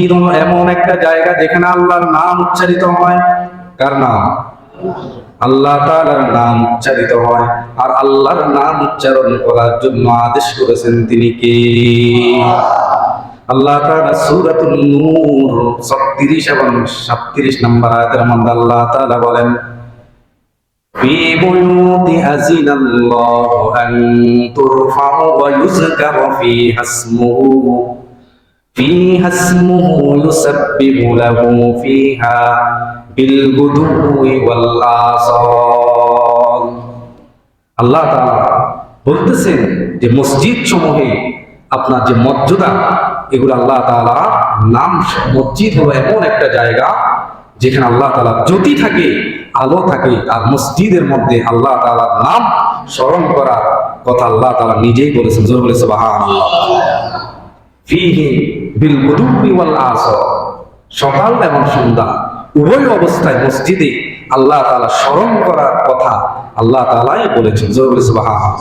ঈদ হলো এমন একটা জায়গা যেখানে আল্লাহর নাম উচ্চারিত হয় কার নাম আল্লাহ তাআলার নাম উচ্চারিত হয় আর আল্লাহর নাম উচ্চারণ করার জন্য আদেশ করেছেন তিনি কে আল্লাহ তাআলা সূরাতুন নূর 36 এবং 37 নম্বর আয়াতের মধ্যে আল্লাহ তাআলা বলেন في بيوت أذن الله أن ترفع ويذكر فيها اسمه فيها اسمه يسبح له فيها بالغدو والآصال আল্লাহ তাআলা বলতেছেন যে মসজিদ সমূহে আপনার যে মর্যাদা এগুলো আল্লাহ তাআলা নাম মসজিদ হলো এমন একটা জায়গা যেখানে আল্লাহ তাআলা জ্যোতি থাকে আলো থাকে আর মসজিদের মধ্যে আল্লাহ তাআলার নাম স্মরণ করার কথা আল্লাহ তাআলা নিজেই বলেছেন জোর বলে সুবহানাল্লাহ বিল সকাল এবং সন্ধ্যা, উভয় অবস্থায় মসজিদে আল্লাহ তালা স্মরণ করার কথা আল্লাহ তাআলাই বলেছেন। জরুরি সুবহানাল্লাহ।